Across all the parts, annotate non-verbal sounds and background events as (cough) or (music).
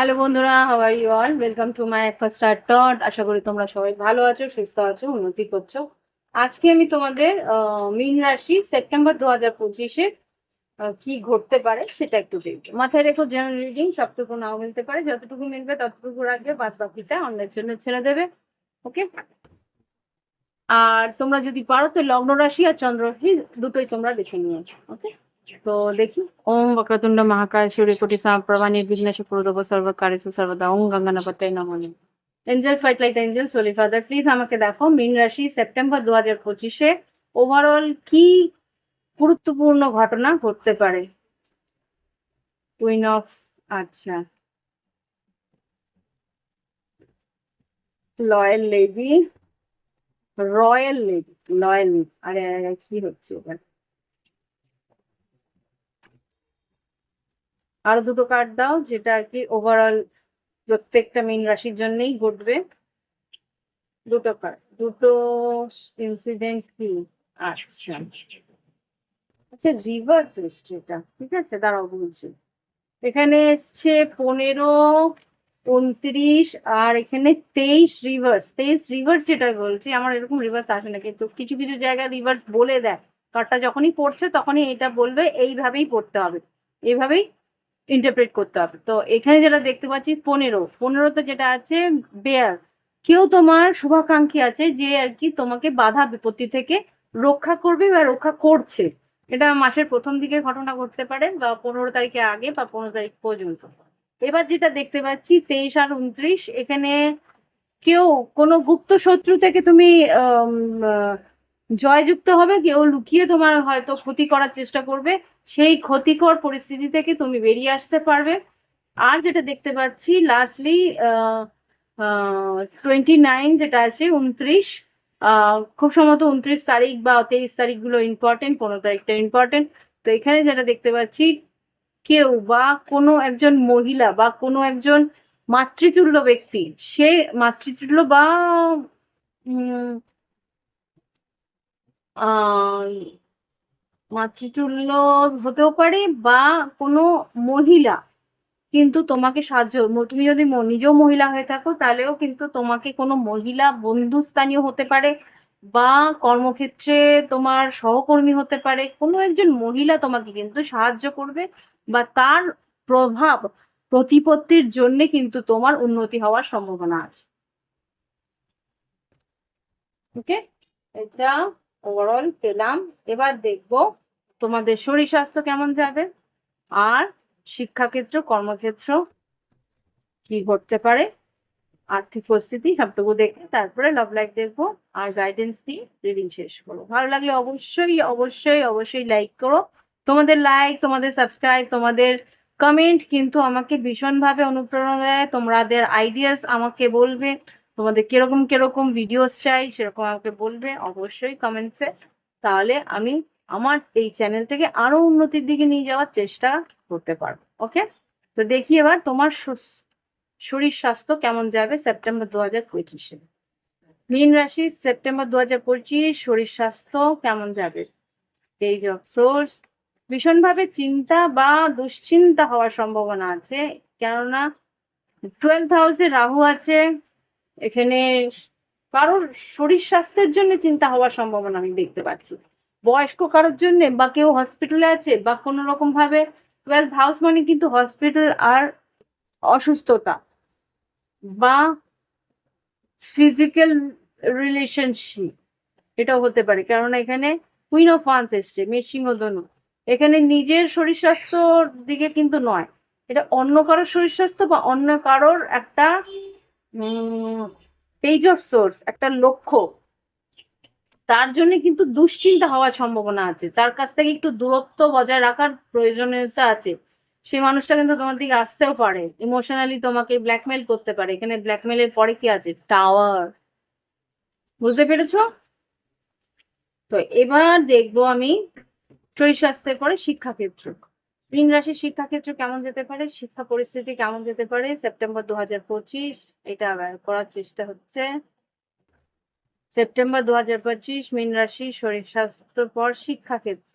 Hello বন্ধুরা how are you all welcome to my first star tot আশা করি তোমরা সবাই ভালো আছো, সুস্থ আছো, উন্নতি করছ। আজকে আমি তোমাদের মীন রাশি সেপ্টেম্বর দু হাজার পঁচিশে কি ঘটতে পারে সেটা একটু দেখব। মাথায় রেখো জেনারেল রিডিং সবটুকু নাও মিলতে পারে। যতটুকু মিলবে ততটুকু রাখবে বাদ বাকিটা অন্যের জন্য ছেড়ে দেবে। ওকে আর তোমরা যদি পারো, তো লগ্ন রাশি আর চন্দ্র রাশি দুটোই তোমরা দেখে নিয়েছো। ওকে তো দেখি। ওম বক্রতুণ্ড মহাকায় সূর্য কোটি সমপ্রভা নির্বিঘ্নেশ প্রদব সর্বকারেষু সর্বদা। ওম গঙ্গানাপতায় নমঃ angels fight light angels holy father please আমাকে দেখো। মীন রাশি সেপ্টেম্বর দু হাজার পঁচিশে ওভারঅল কি গুরুত্বপূর্ণ ঘটনা ঘটতে পারে? কুইন অফ আচ্ছা। Loyal lady royal lady loyal আরে, কি হচ্ছে এবার? আরও দুটো কার্ড দাও যেটা আর কি ওভারঅল প্রত্যেকটা মীন রাশির জন্যই ঘটবে। দুটো কার্ড দুটো ইনসিডেন্ট কি? আচ্ছা। আচ্ছা রিভার্স এসছে এটা ঠিক আছে? দাঁড়াও বলছি। এখানে এসছে পনেরো উনত্রিশ আর এখানে তেইশ রিভার্স তেইশ রিভার্স যেটা বলছি আমার এরকম রিভার্স আসে না কিন্তু কিছু কিছু জায়গায় রিভার্স বলে দেয়। কার্ডটা যখনই পড়ছে তখনই এটা বলবে এইভাবেই পড়তে হবে। এইভাবেই ইন্টারপ্রেট করতে হবে। তো এখানে যেটা দেখতে পাচ্ছি, পনেরো। পনেরোতে যেটা আছে বেয়ার কেউ তোমার শুভাকাঙ্ক্ষী আছে যে আর কি তোমাকে বাধা বিপত্তি থেকে রক্ষা করবে বা রক্ষা করছে। এটা মাসের প্রথম দিকে ঘটনা ঘটতে পারে বা পনেরো তারিখে আগে বা পনেরো তারিখ পর্যন্ত। এবার যেটা দেখতে পাচ্ছি, তেইশ আর উনত্রিশ, এখানে কেউ কোনো গুপ্ত শত্রু থেকে তুমি জয়যুক্ত হবে, কেউ লুকিয়ে তোমার হয়তো ক্ষতি করার চেষ্টা করবে। সেই ক্ষতিকর পরিস্থিতি থেকে তুমি বেরিয়ে আসতে পারবে। আর যেটা দেখতে পাচ্ছি লাস্টলি টোয়েন্টি নাইন যেটা আছে, উনত্রিশ খুব সম্ভবত উনত্রিশ তারিখ বা তেইশ তারিখগুলো ইম্পর্টেন্ট পনেরো তারিখটা ইম্পর্টেন্ট তো এখানে যেটা দেখতে পাচ্ছি, কেউ বা কোনো একজন মহিলা বা কোনো একজন মাতৃতুল্য ব্যক্তি, সে মাতৃতুল্য বা মাতৃতুল্য হতেও পারে বা কোনো মহিলা। কিন্তু তোমাকে সাহায্য তুমি যদি নিজেও মহিলা হয়ে থাকো, তাহলেও কিন্তু তোমাকে কোনো মহিলা বন্ধুস্থানীয় হতে পারে বা কর্মক্ষেত্রে তোমার সহকর্মী হতে পারে। কোনো একজন মহিলা তোমাকে কিন্তু সাহায্য করবে বা তার প্রভাব প্রতিপত্তির জন্য কিন্তু তোমার উন্নতি হওয়ার সম্ভাবনা আছে। ওকে এটা ওভারঅল পেলাম। এবার দেখব তোমাদের শরীর স্বাস্থ্য কেমন যাবে? আর শিক্ষাক্ষেত্র, কর্মক্ষেত্র কি ঘটতে পারে? আর্থিক পরিস্থিতি সবটুকু দেখে তারপরে লাভ লাইক দেখব আর গাইডেন্স দিয়ে রিডিং শেষ করব। ভালো লাগলে অবশ্যই অবশ্যই অবশ্যই লাইক করো। তোমাদের লাইক তোমাদের সাবস্ক্রাইব তোমাদের কমেন্ট কিন্তু আমাকে ভীষণভাবে অনুপ্রেরণা দেয়। তোমাদের আইডিয়াস আমাকে বলবে, তোমাদের কীরকম কীরকম ভিডিওস চাই সেরকম আমাকে বলবে অবশ্যই কমেন্টসে তাহলে আমি আমার এই চ্যানেলটাকে আরও উন্নতির দিকে নিয়ে যাওয়ার চেষ্টা করতে পারব ওকে তো দেখি এবার তোমার শরীর স্বাস্থ্য কেমন যাবে সেপ্টেম্বর দু হাজার পঁচিশে। মীন রাশি, সেপ্টেম্বর দু হাজার পঁচিশ, শরীর স্বাস্থ্য কেমন যাবে? পেজ অফ সোর্স ভীষণভাবে চিন্তা বা দুশ্চিন্তা হওয়ার সম্ভাবনা আছে, কেননা টুয়েলভ হাউসে রাহু আছে, এখানে কারোর শরীর স্বাস্থ্যের জন্য চিন্তা হওয়ার সম্ভাবনা আমি দেখতে পাচ্ছি। বয়স্ক কারোর জন্য বা কেউ হসপিটালে আছে বা কোনো রকম ভাবে টুয়েলভ হাউস মানে কিন্তু হসপিটাল আর অসুস্থতা বা ফিজিক্যাল রিলেশনশিপ এটাও হতে পারে। কারণ এখানে কুইন অফ ওয়ান্স এসছে মেশিং ধনু এখানে নিজের শরীর স্বাস্থ্যর দিকে কিন্তু নয়। এটা অন্য কারোর শরীর স্বাস্থ্য বা অন্য কারোর একটা পেজ অফ সোর্স একটা লক্ষ্য। তার জন্য কিন্তু দুশ্চিন্তা হওয়ার সম্ভাবনা আছে। তার কাছ থেকে একটু দূরত্ব বজায় রাখার প্রয়োজনীয়তা আছে। সে মানুষটা কিন্তু তোমার দিকে আসতেও পারে। ইমোশনালি তোমাকে ব্ল্যাকমেল করতে পারে। এখানে ব্ল্যাকমেলের পরে কি আছে? টাওয়ার বুঝতে পেরেছ? তো এবার দেখব আমি শরীর স্বাস্থ্যের পরে শিক্ষাক্ষেত্র। তিন রাশির শিক্ষাক্ষেত্র কেমন যেতে পারে? শিক্ষা পরিস্থিতি কেমন যেতে পারে? সেপ্টেম্বর দু হাজার পঁচিশ, এটা করার চেষ্টা হচ্ছে। সেপ্টেম্বর দু হাজার পঁচিশ, মীন রাশি, শরীর স্বাস্থ্যর পর শিক্ষাক্ষেত্র।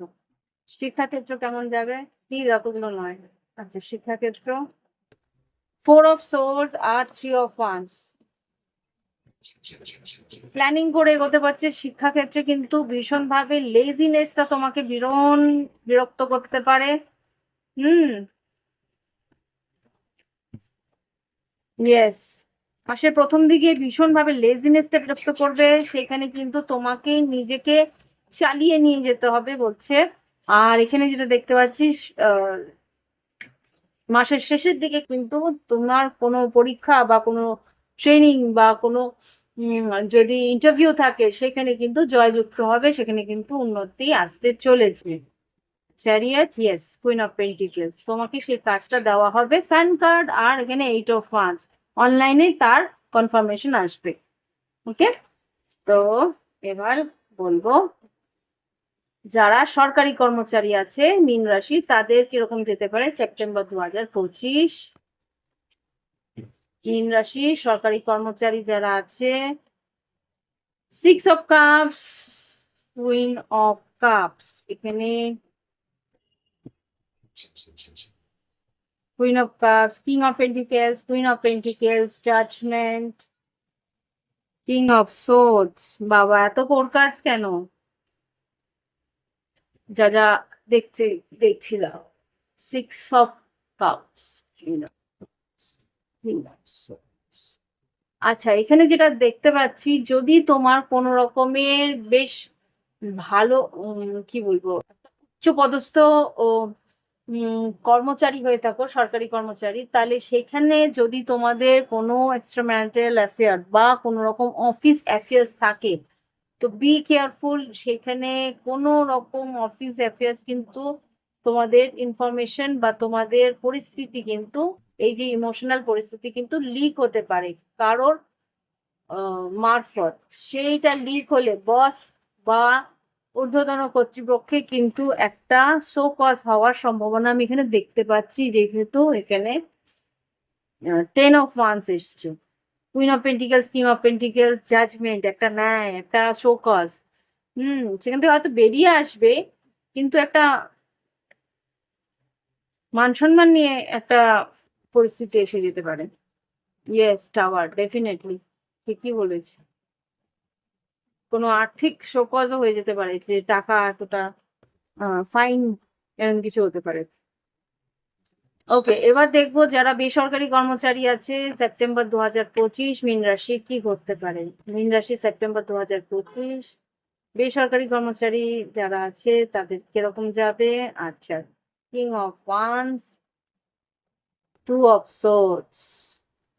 শিক্ষাক্ষেত্র কেমন যাবে? প্লিজ অতগুলো নয়। আচ্ছা শিক্ষাক্ষেত্র। ফোর অফ সোর্স আর থ্রি অফ ওয়ান্স প্ল্যানিং করে এগোতে পারছে শিক্ষাক্ষেত্রে, কিন্তু ভীষণভাবে লেজিনেসটা তোমাকে ভীষণ বিরক্ত করতে পারে। হুম। ইয়েস মাসের প্রথম দিকে ভীষণভাবে লেজিনেসটা বিরক্ত করবে, সেখানে কিন্তু তোমাকে নিজেকে চালিয়ে নিয়ে যেতে হবে বলছে। আর এখানে যেটা দেখতে পাচ্ছিস মাসের শেষের দিকে কিন্তু তোমার কোনো পরীক্ষা বা কোনো ট্রেনিং বা কোনো যদি ইন্টারভিউ থাকে, সেখানে কিন্তু জয়যুক্ত হবে, সেখানে কিন্তু উন্নতি আসতে চলেছে। Chariot yes queen of pentacles তোমাকে সেই কাজটা দেওয়া হবে। সান কার্ড আর এখানে এইট অফ ওয়ান্স অনলাইনে তার কনফার্মেশন আসবে। ওকে তো এবার বলব, যারা সরকারি কর্মচারী আছে, মীন রাশি, তাদের কীরকম যেতে পারে? সেপ্টেম্বর দু হাজার পঁচিশ। মীন রাশি, সরকারি কর্মচারী যারা আছে six of cups queen of cups এখানে queen of cups king of pentacles queen of pentacles judgement king of swords বাবা, এত কোর কার্ডস কেন? যা যা দেখতে দেখছিলাম। সিক্স অফ কাপস আচ্ছা এখানে যেটা দেখতে পাচ্ছি, যদি তোমার কোনো রকমের বেশ ভালো কি বলব উচ্চ পদস্থ ও কর্মচারী হয়ে থাকো, সরকারি কর্মচারী, তাহলে সেখানে যদি তোমাদের কোনো এক্সট্রা ম্যারিটাল অ্যাফেয়ার বা কোনো রকম অফিস অ্যাফেয়ার্স থাকে, তো বি কেয়ারফুল সেখানে কোনো রকম অফিস অ্যাফেয়ার্স কিন্তু তোমাদের ইনফরমেশন বা তোমাদের পরিস্থিতি কিন্তু, এই যে ইমোশনাল পরিস্থিতি কিন্তু লিক হতে পারে। কারোর মারফত, সেইটা লিক হলে বস বা ঊর্ধ্বতন কর্তৃপক্ষে কিন্তু একটা শো কজ হওয়ার সম্ভাবনা আমি এখানে দেখতে পাচ্ছি, যেহেতু এখানে টেন অফ ওয়ান্স এসছে। Queen of pentacles king of pentacles judgement একটা ন্যায়, একটা শো কজ হুম, সেখান থেকে হয়তো বেরিয়ে আসবে, কিন্তু একটা মান সম্মান নিয়ে একটা পরিস্থিতি এসে যেতে পারে। ইয়েস টাওয়ার ডেফিনেটলি ঠিকই বলেছি। কোনো আর্থিক শোকজও হয়ে যেতে পারে যে টাকা এতটা ফাইন এরকম কিছু হতে পারে। ওকে এবার দেখব যারা বেসরকারি কর্মচারী আছে সেপ্টেম্বর দু হাজার পঁচিশ রাশি কি করতে পারে? মীন রাশি সেপ্টেম্বর দু হাজার পঁচিশ, বেসরকারি কর্মচারী যারা আছে তাদের কীরকম যাবে? আচ্ছা king of wands two of swords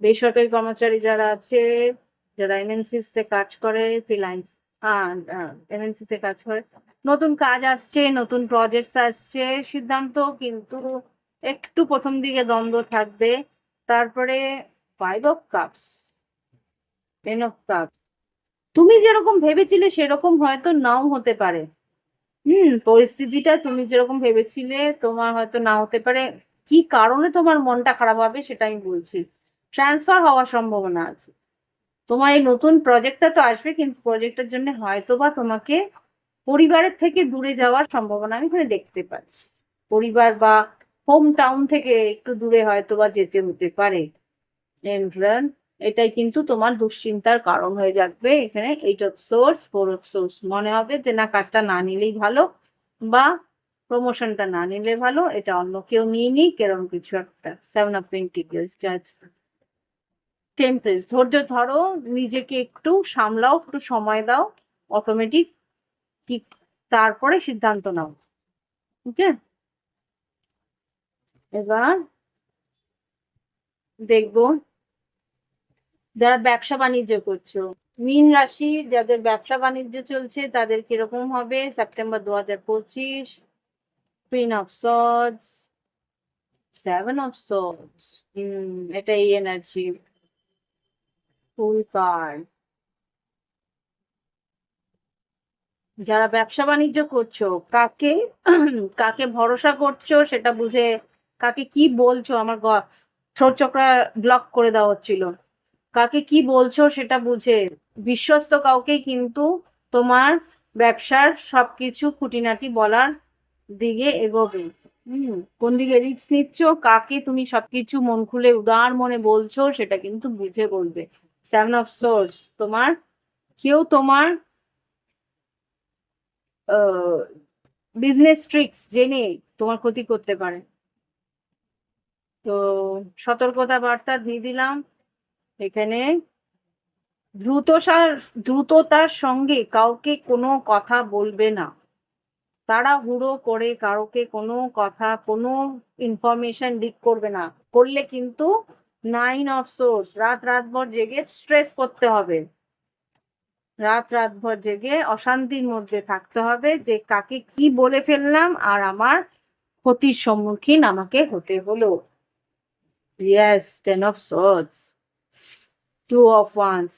বেসরকারি কর্মচারী যারা আছে, যারা এমএনসিস কাজ করে ফ্রিল্যান্স এমএনসি তে কাজ করে। নতুন কাজ আসছে, নতুন প্রজেক্টস আসছে, সিদ্ধান্ত কিন্তু একটু প্রথম দিকে দ্বন্দ্ব থাকবে। তারপরে five of cups ten of cup তুমি যেরকম ভেবেছিলে সেরকম হয়তো নাও হতে পারে। হুম, পরিস্থিতিটা তুমি যেরকম ভেবেছিলে তোমার হয়তো না হতে পারে। কি কারণে তোমার মনটা খারাপ হবে সেটা আমি বলছি। ট্রান্সফার হওয়ার সম্ভাবনা আছে। তোমার এই নতুন প্রজেক্টটা তো আসবে, কিন্তু প্রজেক্টের জন্য হয়তো বা তোমাকে পরিবারের থেকে দূরে যাওয়ার সম্ভাবনা আমি এখানে দেখতে পাচ্ছি। পরিবার বা হোম টাউন থেকে একটু দূরে হয়তো বা যেতে হতে পারে। এটাই কিন্তু তোমার দুশ্চিন্তার কারণ হয়ে যাবে এখানে eight of swords four of swords মনে হবে যে না, কাজটা না নিলেই ভালো বা প্রমোশনটা না নিলে ভালো, এটা অন্য কেউ নিয়ে নিক, এরকম কিছু একটা। সেভেন অফ পেন্টিকেলস জাজ টেম্পারেস ধৈর্য ধরো, নিজেকে একটু সামলাও, একটু সময় দাও অটোমেটিক ঠিক তারপরে সিদ্ধান্ত নাও। ওকে এবার দেখব যারা ব্যবসা বাণিজ্য করছ, মীন রাশি যাদের ব্যবসা বাণিজ্য চলছে, তাদের কীরকম হবে? সেপ্টেম্বর দু হাজার পঁচিশ queen of seven of hmm, এটা এই এনার্জি ফুল কার্ড যারা ব্যবসা বাণিজ্য করছ, কাকে কাকে ভরসা করছ সেটা বুঝে, কাকে কি বলছো আমার থ্রোট চক্রা ব্লক করে দেওয়া হচ্ছিল। কাকে কি বলছো সেটা বুঝে, বিশ্বস্ত কাউকে কিন্তু তোমার ব্যবসার সবকিছু খুঁটিনাটি বলার দিকে এগোবে। হুম, কোন দিকে রিস্ক নিচ্ছ, কাকে তুমি সবকিছু মন খুলে, উদার মনে বলছো সেটা কিন্তু বুঝে বলবে সেভেন অফ সোর্স তোমার? কেউ তোমার বিজনেস ট্রিক্স জেনে তোমার ক্ষতি করতে পারে। তো সতর্কতা বার্তা দিয়ে দিলাম। এখানে দ্রুতসার, দ্রুততার সঙ্গে কাউকে কোনো কথা বলবে না। তারা হুড়ো করে কারোকে কোনো কথা, কোনো ইনফরমেশন লিক করবে না। করলে কিন্তু নাইন অফ সোর্স, রাত রাতভর জেগে স্ট্রেস করতে হবে। রাত রাতভর জেগে অশান্তির মধ্যে থাকতে হবে যে কাকে কি বলে ফেললাম আর আমার ক্ষতির সম্মুখীন আমাকে হতে হলো। Yes ten of swords two of wands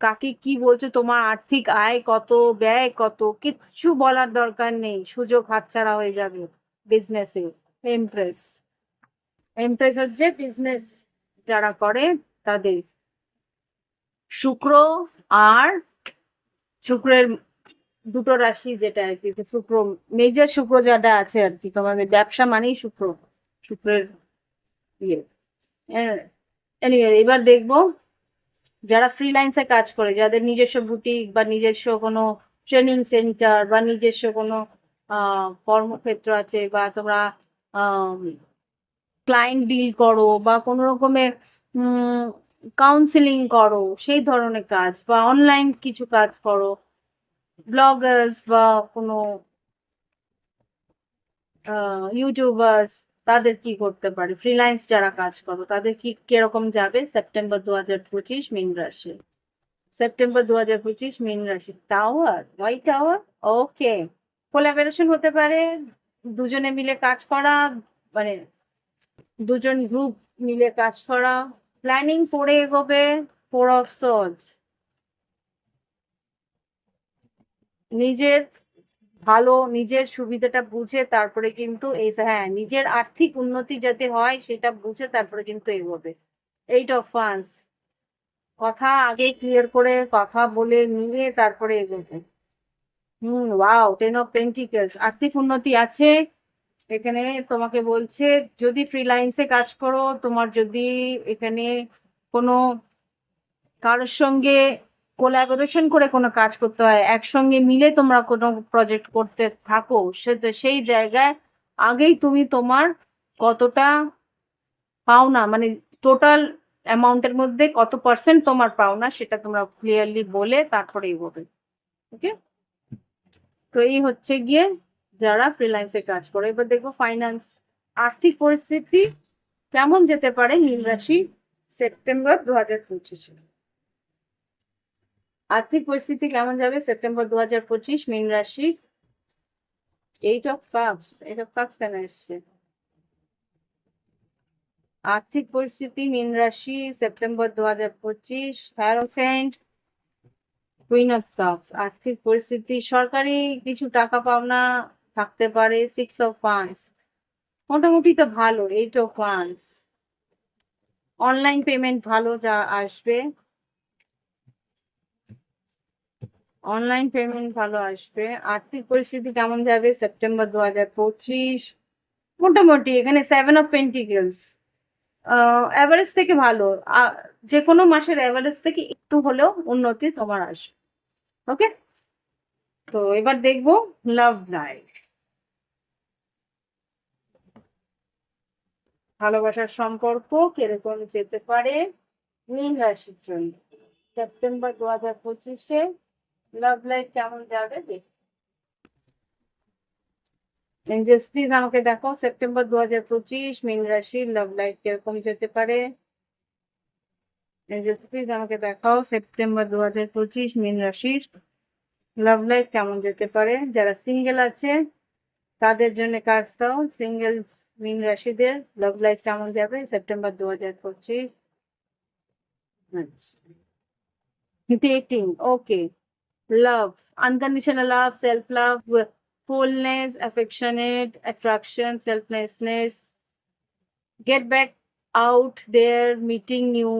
কাকে কি বলছো? তোমার আর্থিক আয় কত, ব্যয় কত? কিচ্ছু বলার দরকার নেই। সুযোগ হাতছাড়া হয়ে যাবে। বিজনেসে এমপ্রেস এমপ্রেস হচ্ছে বিজনেস যারা করে, তাদের শুক্র, আর শুক্রের দুটো রাশি যেটা আর কি শুক্র মেজর শুক্র যেটা আছে আর কি, তোমাদের ব্যবসা মানেই শুক্র, শুক্রের ইয়ে। এনিওয়ে এবার দেখব যারা ফ্রিলান্সে কাজ করে, যাদের নিজস্ব বুটিক বা নিজস্ব কোনো ট্রেনিং সেন্টার বা নিজস্ব কোনো কর্মক্ষেত্র আছে বা তোমরা ক্লায়েন্ট ডিল করো বা কোনো রকমের কাউন্সিলিং করো, সেই ধরনের কাজ বা অনলাইন কিছু কাজ করো ব্লগার্স বা কোনো ইউটিউবার্স তাদের কি করতে পারে? ফ্রিল্যান্স যারা কাজ করো, তাদের কি কীরকম যাবে? সেপ্টেম্বর দু হাজার পঁচিশ মিন রাশি। সেপ্টেম্বর দু হাজার পঁচিশ মিন রাশি। Tower white tower okay collaboration হতে পারে, দুজনে মিলে কাজ করা মানে দুজন গ্রুপ মিলে কাজ করা প্ল্যানিং করে এগোবে ফোর অফ সোজ নিজের ভালো, নিজের সুবিধাটা বুঝে তারপরে কিন্তু এই হ্যাঁ নিজের আর্থিক উন্নতি যাতে হয় সেটা বুঝে তারপরে কিন্তু এগোবে। এইট অফ ফান্স কথা আগে ক্লিয়ার করে, কথা বলে নিয়ে তারপরে এগোবে। Hmm wow ten of pentacles আর্থিক উন্নতি আছে। এখানে তোমাকে বলছে, যদি ফ্রিলাইন্সে কাজ করো, তোমার যদি এখানে কোনো কারোর সঙ্গে কোলাবোরেশন করে কোনো কাজ করতে হয়, একসঙ্গে মিলে তোমরা কোনো প্রজেক্ট করতে থাকো, সে সেই জায়গায় আগেই তুমি তোমার কতটা পাওনা মানে টোটাল অ্যামাউন্টের মধ্যে কত পার্সেন্ট তোমার পাওনা সেটা তোমরা ক্লিয়ারলি বলে তারপরে এগোবে। ওকে তো এই হচ্ছে গিয়ে যারা ফ্রিল্যান্সে কাজ করে, এবার দেখব ফাইন্যান্স আর্থিক পরিস্থিতি কেমন যেতে পারে নীল রাশি সেপ্টেম্বর দু হাজার পঁচিশে আর্থিক পরিস্থিতি কেমন যাবে সেপ্টেম্বর দু হাজার পঁচিশ মীন রাশি? Eight of cups eight of cups কেন এসছে? আর্থিক পরিস্থিতি মীন রাশি সেপ্টেম্বর দু হাজার পঁচিশ হ্যারোফেন্ট কুইন অফ কাপস আর্থিক পরিস্থিতি, সরকারি কিছু টাকা পাওনা থাকতে পারে সিক্স অফ ফান্ডস মোটামুটি তো ভালো eight of funds online payment ভালো যা আসবে। অনলাইন পেমেন্ট ভালো আসবে। আর্থিক পরিস্থিতি কেমন যাবে? সেপ্টেম্বর দু হাজার পঁচিশ। মোটামুটি এখানে সেভেন অফ পেন্টিকেলস অ্যাভারেজ থেকে ভালো। যে কোনো মাসের অ্যাভারেজ থেকে একটু হলেও উন্নতি তোমার আসবে। ওকে তো এবার দেখব লাভ লাইফ ভালোবাসার সম্পর্ক কীরকম যেতে পারে? মীন রাশির জন্য। সেপ্টেম্বর দু হাজার পঁচিশে লাভ লাইফ কেমন যাবে দেখ প্লিজ আমাকে দেখো, সেপ্টেম্বর দু হাজার পঁচিশ, মীন রাশি লাভ লাইফ কীরকম যেতে পারে? এঞ্জেলস প্লিজ আমাকে দেখাও, সেপ্টেম্বর দু হাজার পঁচিশ, মীন রাশির লাভ লাইফ কেমন যেতে পারে? যারা সিঙ্গেল আছে তাদের জন্য কাজ দাও। সিঙ্গেল মিন রাশিদের লাভ লাইফ কেমন যাবে? সেপ্টেম্বর দু হাজার পঁচিশ। Dating okay love unconditional love self love fullness affectionate attraction selflessness get back out there meeting new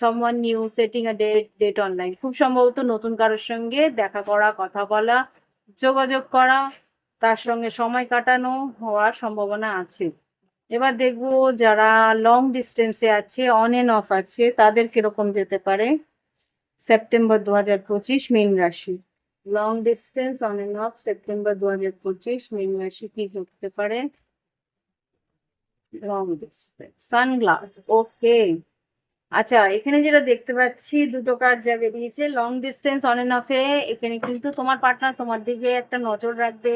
someone new setting a date date online খুব সম্ভবত নতুন কারোর সঙ্গে দেখা করা, কথা বলা, যোগাযোগ করা তার সঙ্গে সময় কাটানো হওয়ার সম্ভাবনা আছে। এবার দেখব যারা লং ডিস্টেন্সে আছে অন এন্ড অফ আছে, তাদের কীরকম যেতে পারে? সেপ্টেম্বর দু হাজার পঁচিশ, মীন রাশি। Long distance on and off September দু হাজার পঁচিশ, মীন রাশি কি করতে পারে? লং ডিস্টেন্স সানগ্লাস ওকে আচ্ছা এখানে যেটা দেখতে পাচ্ছি দুটো কার্ড যা বেরিয়েছে লং ডিস্টেন্স অন এন্ড অফে এখানে কিন্তু তোমার পার্টনার তোমার দিকে একটা নজর রাখবে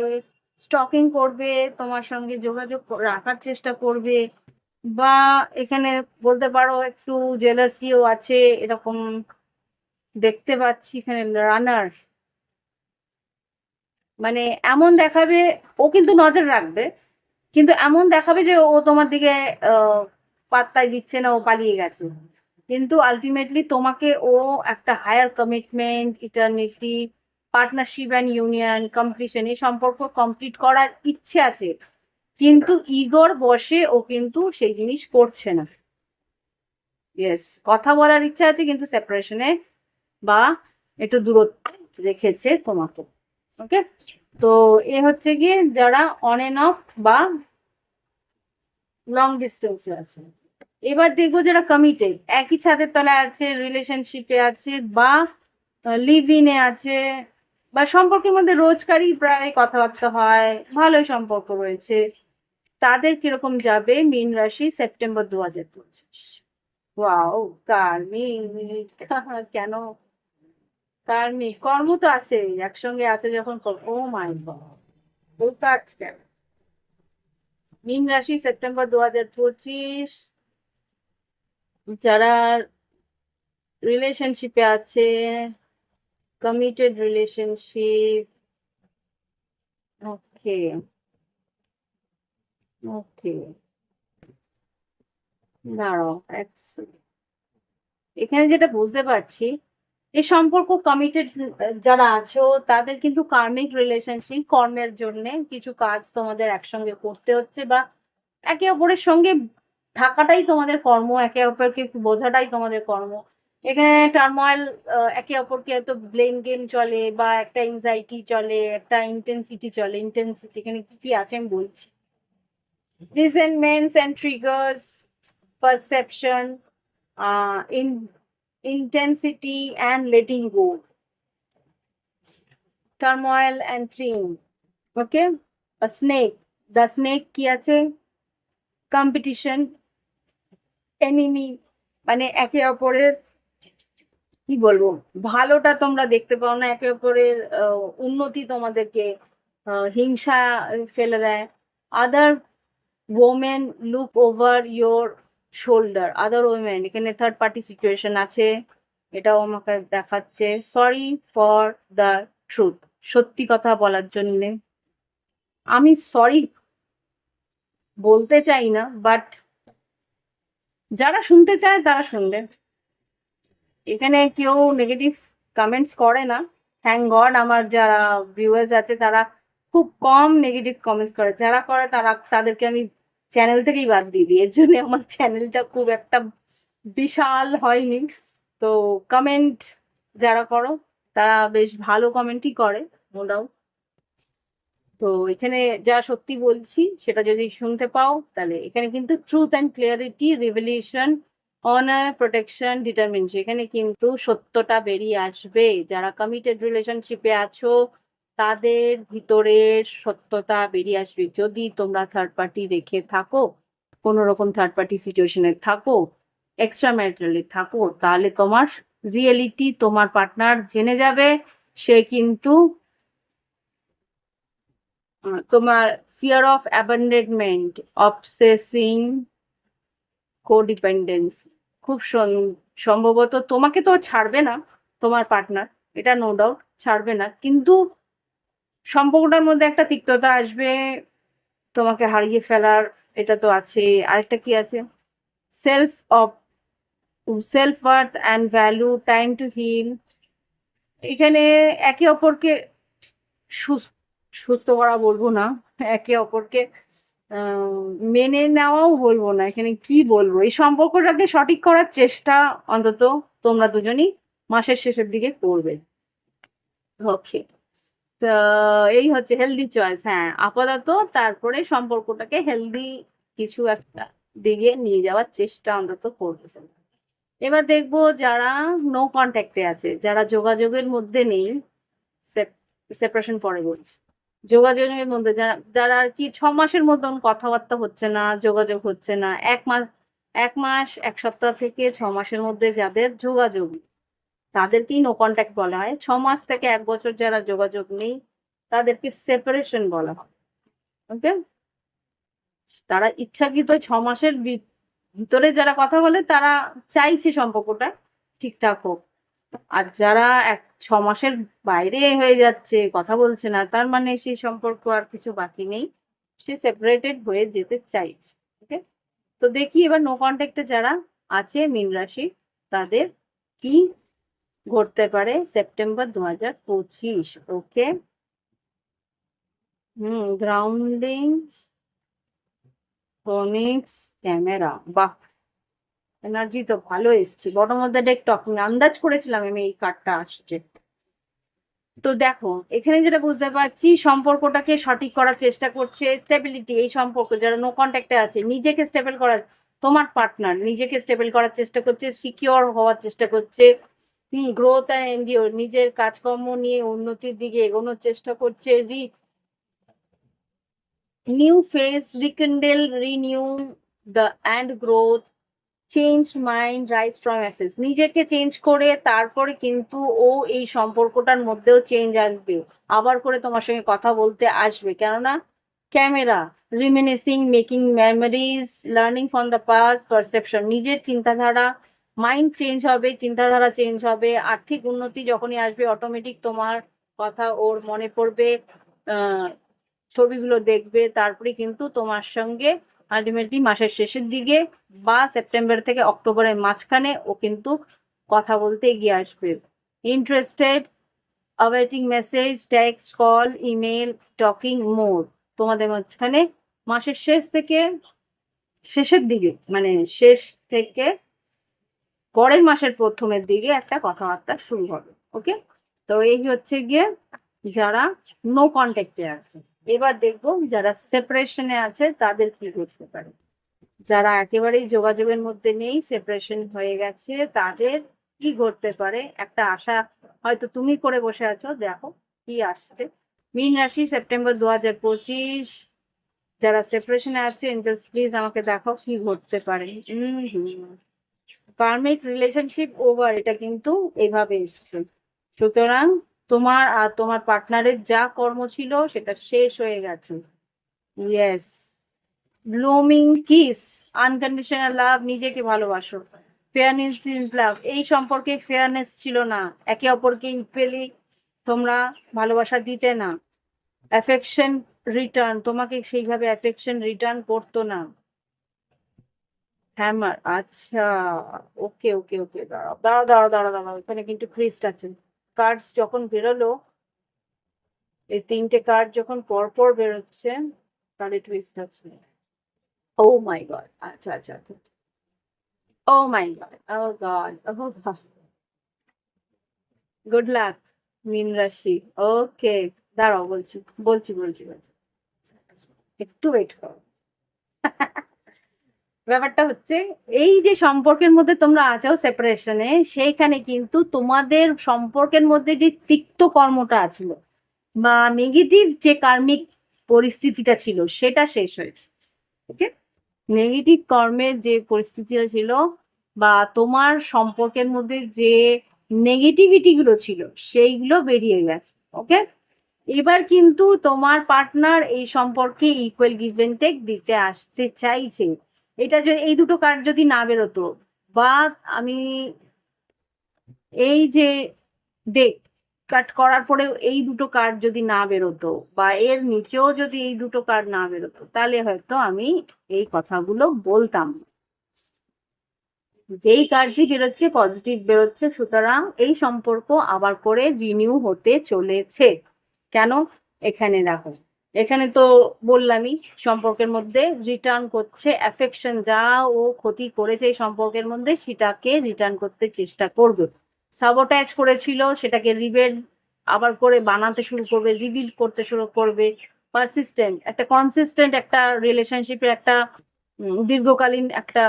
স্টকিং করবে তোমার সঙ্গে যোগাযোগ রাখার চেষ্টা করবে বা এখানে বলতে পারো একটু জেলাসিও আছে এরকম দেখতে পাচ্ছি এখানে রানার মানে এমন দেখাবে ও কিন্তু নজর রাখবে কিন্তু এমন দেখাবে যে ও তোমার দিকে আহ, পাত্তাই দিচ্ছে না ও পালিয়ে গেছে। কিন্তু আলটিমেটলি তোমাকে ও একটা higher commitment eternity partnership and union competition এই সম্পর্ক কমপ্লিট করার ইচ্ছে আছে। কিন্তু ইগর বসে ও কিন্তু সেই জিনিস করছে না। ইয়েস কথা বলার ইচ্ছা আছে কিন্তু সেপারেশনে বা একটু দূরত্বে রেখেছে তোমাকে। ওকে তো এ হচ্ছে গিয়ে যারা অন এন্ড অফ বা লং ডিস্টেন্সে আছে। এবার দেখব যারা কমিটেড একই ছাদের তলায় আছে রিলেশনশিপে আছে, বা লিভ ইনে আছে, বা সম্পর্কের মধ্যে রোজকারই প্রায় কথাবার্তা হয়, ভালোই সম্পর্ক রয়েছে। তাদের কীরকম যাবে? মীন রাশি সেপ্টেম্বর দু হাজার পঁচিশ। ওয়াও, কার্মিক। (laughs) কেন? কার্মিক, কর্ম তো আছে, একসঙ্গে আছে যখন ও মাই ও কাজ কেন? মীন রাশি সেপ্টেম্বর দু হাজার পঁচিশ যারা রিলেশনশিপে আছে কমিটেড রিলেশনশিপ ওকে ওকে এখানে যেটা বুঝতে পারছি, এই সম্পর্ক কমিটেড যারা আছো, তাদের কিন্তু কার্মিক রিলেশনশিপ কর্মের জন্য কিছু কাজ তোমাদের একসঙ্গে করতে হচ্ছে বা একে অপরের সঙ্গে থাকাটাই তোমাদের কর্ম, একে অপরকে বোঝাটাই তোমাদের কর্ম। এখানে টার্ময়াল একে অপরকে হয়তো ব্লেম গেম চলে বা একটা এনজাইটি চলে, একটা ইন্টেন্সিটি চলে। ইন্টেন্সিটি এখানে কী কী আছে আমি বলছি। Resentments and triggers perception in intensity and letting go turmoil and fling okay snake the snake কি আছে? কম্পিটিশন enemy মানে একে অপরের, কি বলব, ভালোটা তোমরা দেখতে পাও না, একে অপরের উন্নতি তোমাদেরকে হিংসা ফেলে দেয়। Other women look over your shoulder, other women, এখানে থার্ড পার্টি সিচুয়েশন আছে, এটাও আমাকে দেখাচ্ছে। সরি ফর দ্য ট্রুথ সত্যি কথা বলার জন্যে। আমি সরি বলতে চাই না বাট যারা শুনতে চায় তারা শুনবে। এখানে কেউ নেগেটিভ কমেন্টস করে না। থ্যাংক গড আমার যারা ভিউয়ার্স আছে তারা খুব কম নেগেটিভ কমেন্টস করে। যারা করে তারা, তাদেরকে আমি চ্যানেল থেকেই বাদ দিয়ে দিই। এর জন্য আমার চ্যানেলটা খুব একটা বিশাল হয়নি। তো কমেন্ট যারা করো, তারা বেশ ভালো কমেন্টই করে নো ডাউট তো এখানে যা সত্যি বলছি, সেটা যদি শুনতে পাও, তাহলে এখানে কিন্তু truth and clarity revelation honour protection determination এখানে কিন্তু সত্যটা বেরিয়ে আসবে। যারা কমিটেড রিলেশনশিপে আছো, তাদের ভিতরের সত্যতা বেরিয়ে আসবে। যদি তোমরা থার্ড পার্টি রেখে থাকো, কোনো রকম থার্ড পার্টি সিচুয়েশনে থাকো এক্সট্রা ম্যারিটালি থাকো, তাহলে তোমার রিয়েলিটি তোমার পার্টনার জেনে যাবে, সে কিন্তু তোমার ফিয়ার অফ অ্যাবান্ডেনমেন্ট অবসেসিং কোডিপেন্ডেন্স খুব সম্ভবত তোমাকে তো ছাড়বে না তোমার পার্টনার এটা নো ডাউট ছাড়বে না, কিন্তু সম্পর্কটার মধ্যে একটা তিক্ততা আসবে, তোমাকে হারিয়ে ফেলার এটা তো আছে, আরেকটা কি আছে? Self of self worth and value time to heal এখানে একে অপরকে সুস- সুস্থ করা বলব না, একে অপরকে মেনে নেওয়াও বলব না, এখানে কি বলব? এই সম্পর্কটাকে সঠিক করার চেষ্টা অন্তত তোমরা দুজনই মাসের শেষের দিকে করবে। ওকে তো এই হচ্ছে হেলদি চয়েস হ্যাঁ আপাতত তারপরে সম্পর্কটাকে হেলদি কিছু একটা দিকে নিয়ে যাওয়ার চেষ্টা অন্তত করবে। এবার দেখব যারা নো কন্ট্যাক্টে আছে, যারা যোগাযোগের মধ্যে নেই সেপারেশন পরে বলছি। যোগাযোগের মধ্যে, যারা যারা আর কি ছ মাসের মতন কথাবার্তা হচ্ছে না, যোগাযোগ হচ্ছে না, এক মাস এক মাস, এক সপ্তাহ থেকে ছ মাসের মধ্যে যাদের যোগাযোগ তাদেরকেই নো কন্ট্যাক্ট বলা হয়। ছ মাস থেকে এক বছর যারা যোগাযোগ নেই, তাদেরকে সেপারেশন বলা হয়। ওকে তারা ইচ্ছাকৃত ছ মাসের ভিতরে যারা কথা বলে, তারা চাইছে সম্পর্কটা ঠিকঠাক হোক। আর যারা এক ছ মাসের বাইরে হয়ে যাচ্ছে, কথা বলছে না। তার মানে সেই সম্পর্ক আর কিছু বাকি নেই। সে সেপারেটেড হয়ে যেতে চাইছে ওকে তো দেখি এবার নো কন্ট্যাক্টে যারা আছে মীন রাশি, তাদের কি ঘটতে পারে সেপ্টেম্বর দু হাজার পঁচিশ ওকে হুম গ্রাউন্ডিং ক্যামেরা বাহ! এনার্জি তো ভালো এসছে। অফ দ্য ডেক টকিং আন্দাজ করেছিলাম আমি এই কার্ডটা আসছে। তো দেখো, এখানে যেটা বুঝতে পারছি, সম্পর্কটাকে সঠিক করার চেষ্টা করছে স্টেবিলিটি এই সম্পর্ক, যারা নো কন্ট্যাক্টে আছে, নিজেকে স্টেবল করার, তোমার পার্টনার নিজেকে স্টেবল করার চেষ্টা করছে সিকিওর হওয়ার চেষ্টা করছে গ্রোথ অ্যান্ড এনডিওর নিজের কাজকর্ম নিয়ে উন্নতির দিকে এগোনোর চেষ্টা করছে renew face rekindle renew the and growth change mind rise from ashes নিজেকে চেঞ্জ করে তারপরে কিন্তু ও এই সম্পর্কটার মধ্যেও চেঞ্জ আসবে। আবার করে তোমার সঙ্গে কথা বলতে আসবে। কেননা camera reminiscing making memories learning from the past perception নিজের চিন্তাধারা মাইন্ড চেঞ্জ হবে, চিন্তাধারা চেঞ্জ হবে, আর্থিক উন্নতি যখনই আসবে অটোমেটিক তোমার কথা ওর মনে পড়বে ছবিগুলো দেখবে, তারপরে কিন্তু তোমার সঙ্গে আলটিমেটলি মাসের শেষের দিকে বা সেপ্টেম্বর থেকে অক্টোবরের মাঝখানে ও কিন্তু কথা বলতে এগিয়ে আসবে। Interested awaiting message text call email talking more তোমাদের মাঝখানে মাসের শেষ থেকে শেষের দিকে মানে শেষ থেকে পরের মাসের প্রথমের দিকে একটা কথাবার্তা শুরু হবে ওকে তো এই হচ্ছে গিয়ে যারা নো কন্ট্যাক্টে আছে। এবার দেখব যারা সেপারেশনে আছে তাদের কি ঘটতে পারে। যারা একেবারেই যোগাযোগের মধ্যে নেই সেপারেশন হয়ে গেছে, তাদের কি ঘটতে পারে? একটা আশা হয়তো তুমি করে বসে আছো, দেখো কি আসছে। মীন রাশি সেপ্টেম্বর দু হাজার পঁচিশ। যারা সেপারেশনে আছে জাস্ট প্লিজ আমাকে দেখো কি ঘটতে পারে। কার্মিক রিলেশনশিপ ওভার এটা কিন্তু এইভাবে এসছে। সুতরাং তোমার আর তোমার পার্টনারের যা কর্ম ছিল সেটা শেষ হয়ে গেছে। Yes blooming kiss unconditional love নিজেকে ভালোবাসো। ফেয়ারনেস ইজ লাভ এই সম্পর্কে ফেয়ারনেস ছিল না। একে অপরকে ইকুয়ালি তোমরা ভালোবাসা দিতে না। অ্যাফেকশন রিটার্ন তোমাকে সেইভাবে অ্যাফেকশন রিটার্ন করতো না। হ্যামার আচ্ছা ওকে ওকে ওকে দাঁড়াও দাঁড়াও দাঁড়াও দাঁড়াও দাঁড়াও, এখানে কিন্তু ক্রিস্ট আছে। কার্ডস যখন বেরোলো এই তিনটে কার্ড যখন পরপর বেরোচ্ছে তাহলে টুইস্ট আছে ও মাই গড আচ্ছা আচ্ছা আচ্ছা। ও my God oh God oh God good luck মিন রাশি ওকে দাঁড়াও বলছি বলছি বলছি বলছি। একটু ওয়েট করো। (laughs) ব্যাপারটা হচ্ছে, এই যে সম্পর্কের মধ্যে তোমরা আছো সেপারেশনে সেইখানে কিন্তু তোমাদের সম্পর্কের মধ্যে যে তিক্ত কর্মটা ছিল বা নেগেটিভ যে কার্মিক পরিস্থিতিটা ছিল, সেটা শেষ হয়েছে। ওকে নেগেটিভ কর্মের যে পরিস্থিতিটা ছিল বা তোমার সম্পর্কের মধ্যে যে নেগেটিভিটি গুলো ছিল, সেইগুলো বেরিয়ে গেছে। ওকে এবার কিন্তু তোমার পার্টনার এই সম্পর্কে ইকুয়াল গিভ টেক দিতে আসতে চাইছে। এটা এই দুটো কার্ড যদি না বেরোতো বা আমি এই যে ডেক কাট করার পরেও এই দুটো কার্ড যদি না বেরোতো বা এর নিচেও যদি এই দুটো কার্ড না বেরোতো, তাহলে হয়তো আমি এই কথাগুলো বলতাম। যেই কার্ডই বেরোচ্ছে পজিটিভ বেরোচ্ছে, সুতরাং এই সম্পর্ক আবার করে রিনিউ হতে চলেছে। কেন? এখানে দেখো। এখানে তো বললামই, সম্পর্কের মধ্যে রিটার্ন করছে অ্যাফেকশন যা ও ক্ষতি করেছে এই সম্পর্কের মধ্যে সেটাকে রিটার্ন করতে চেষ্টা করবে। সাবোটাইজ করেছিল, সেটাকে রিবেল আবার করে বানাতে শুরু করবে রিভিল করতে শুরু করবে। পারসিস্টেন্ট একটা কনসিস্টেন্ট একটা রিলেশনশিপের একটা দীর্ঘকালীন একটা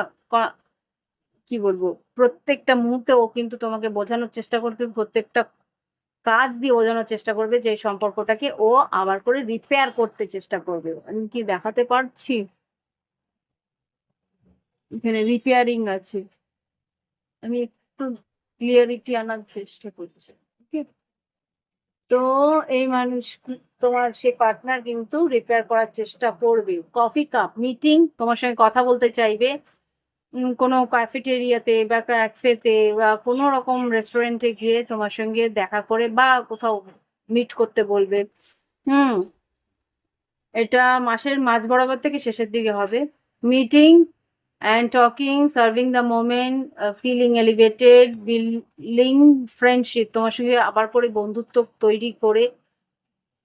কি বলব, প্রত্যেকটা মুহূর্তে ও কিন্তু তোমাকে বোঝানোর চেষ্টা করবে, প্রত্যেকটা কাজ দিয়ে বোঝানোর চেষ্টা করবে, যে সম্পর্কটাকে ও আবার করে রিপেয়ার করতে চেষ্টা করবে। আমি কি দেখাতে পারছি? এখানে রিপেয়ারিং আছে। আমি একটু ক্লিয়ারিটি আনার চেষ্টা করছি? তো এই মানুষ, তোমার সে পার্টনার কিন্তু রিপেয়ার করার চেষ্টা করবে। কফি কাপ মিটিং তোমার সঙ্গে কথা বলতে চাইবে। কোনো ক্যাফেটেরিয়াতে বা ক্যাফেতে বা কোনো রকম রেস্টুরেন্টে গিয়ে তোমার সঙ্গে দেখা করে বা কোথাও মিট করতে বলবে। হুম। এটা মাসের মাঝ বরাবর থেকে শেষের দিকে হবে। Meeting and talking serving the moment feeling elevated building friendship তোমার সঙ্গে আবার পরে বন্ধুত্ব তৈরি করে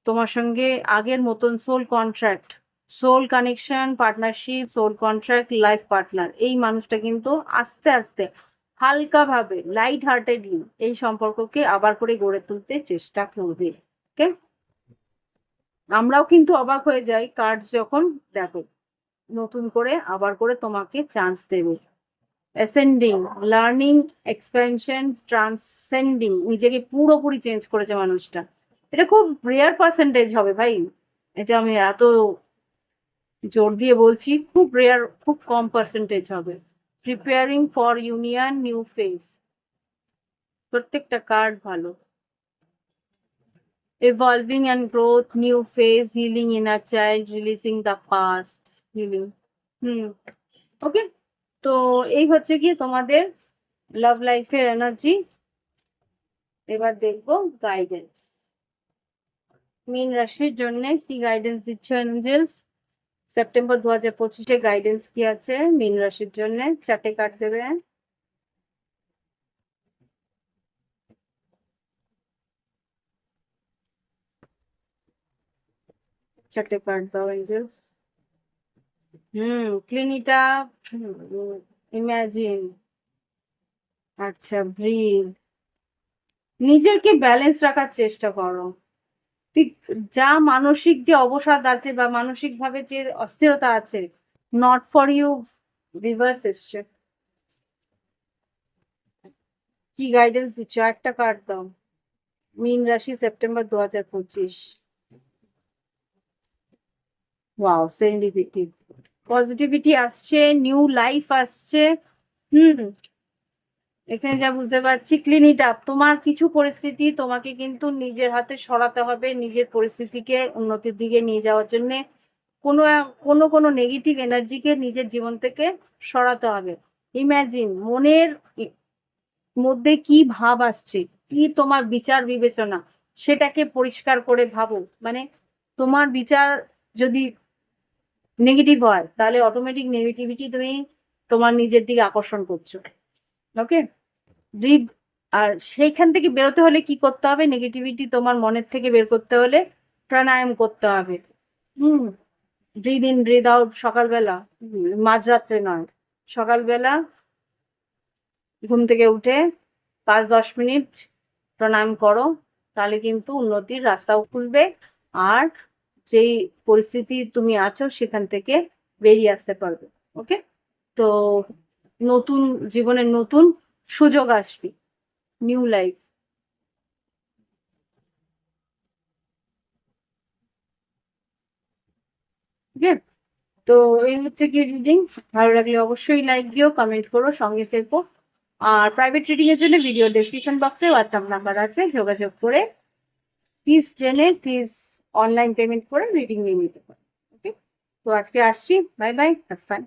তোমার সঙ্গে আগের মতন soul contract soul connection partnership soul contract life partner এই মানুষটা কিন্তু আস্তে আস্তে হালকাভাবে লাইট হার্টেডলি এই সম্পর্ককে আবার করে গড়ে তুলতে চেষ্টা করবে ওকে আমরাও কিন্তু অবাক হয়ে যাই কার্ড যখন দেখো, নতুন করে আবার করে তোমাকে চান্স দেবে। অ্যাসেন্ডিং লার্নিং এক্সপেনশন ট্রান্সেন্ডিং নিজেকে পুরোপুরি চেঞ্জ করেছে মানুষটা। এটা খুব রেয়ার পার্সেন্টেজ হবে ভাই। এটা আমি এত জোর দিয়ে বলছি, খুব রেয়ার খুব কম পার্সেন্টেজ হবে। Preparing for union new face প্রত্যেকটা কার্ড ভালো। Evolving and growth, new phase, healing inner child, releasing the past, healing hmm okay তো এই হচ্ছে কি তোমাদের লাভ লাইফের এনার্জি এবার দেখব গাইডেন্স মীন রাশির জন্য কি গাইডেন্স দিচ্ছ এঞ্জেলস সেপ্টেম্বর দু হাজার পঁচিশে গাইডেন্স কি আছে? মীন রাশির জন্য চারটে কার্ড দেবে। চারটে কার্ড দাও angels hmm clean it up imagine আচ্ছা ব্রিথ নিজেকে ব্যালেন্স রাখার চেষ্টা করো। যা মানসিক যে অবসাদ আছে বা মানসিক ভাবে যে অস্থিরতা আছে নট ফর ইউ রিভার্স এসছে। কি গাইডেন্স দিচ্ছ? একটা কার্ড দাও। মিন রাশি সেপ্টেম্বর দু হাজার পঁচিশ। ওয়াও সেন্ডিপিটি পজিটিভিটি আসছে নিউ লাইফ আসছে। হুম। এখানে যা বুঝতে পারছি ক্লিন ইট আপ তোমার কিছু পরিস্থিতি তোমাকে কিন্তু নিজের হাতে সরাতে হবে, নিজের পরিস্থিতিকে উন্নতির দিকে নিয়ে যাওয়ার জন্য। কোনো কোনো কোনো নেগেটিভ এনার্জিকে নিজের জীবন থেকে সরাতে হবে। ইম্যাজিন মনের মধ্যে কি ভাব আসছে, কি তোমার বিচার বিবেচনা, সেটাকে পরিষ্কার করে ভাবো। মানে তোমার বিচার যদি নেগেটিভ হয়, তাহলে অটোমেটিক নেগেটিভিটি তুমি তোমার নিজের দিকে আকর্ষণ করছ। ওকে ব্রিদ আর সেইখান থেকে বেরোতে হলে কি করতে হবে? নেগেটিভিটি তোমার মনের থেকে বের করতে হলে প্রাণায়াম করতে হবে। Hmm breathe in breathe out সকালবেলা। মাঝরাত্রে নয়। সকালবেলা ঘুম থেকে উঠে পাঁচ দশ মিনিট প্রাণায়াম করো, তাহলে কিন্তু উন্নতির রাস্তাও খুলবে। আর যেই পরিস্থিতি তুমি আছো, সেখান থেকে বেরিয়ে আসতে পারবে। ওকে তো নতুন, জীবনের নতুন সুযোগ আসবে নিউ লাইফ তো এই হচ্ছে কি রিডিং ভালো লাগলে অবশ্যই লাইক দিও কমেন্ট করো, সঙ্গে থেকো। আর প্রাইভেট রিডিং এর জন্য ভিডিও ডেসক্রিপশন বক্সে হোয়াটসঅ্যাপ নাম্বার আছে, যোগাযোগ করে ফিস জেনে ফিস অনলাইন পেমেন্ট করে রিডিং নিয়ে নিতে পারো। ওকে তো আজকে আসছি বাই বাই হ্যাভ ফান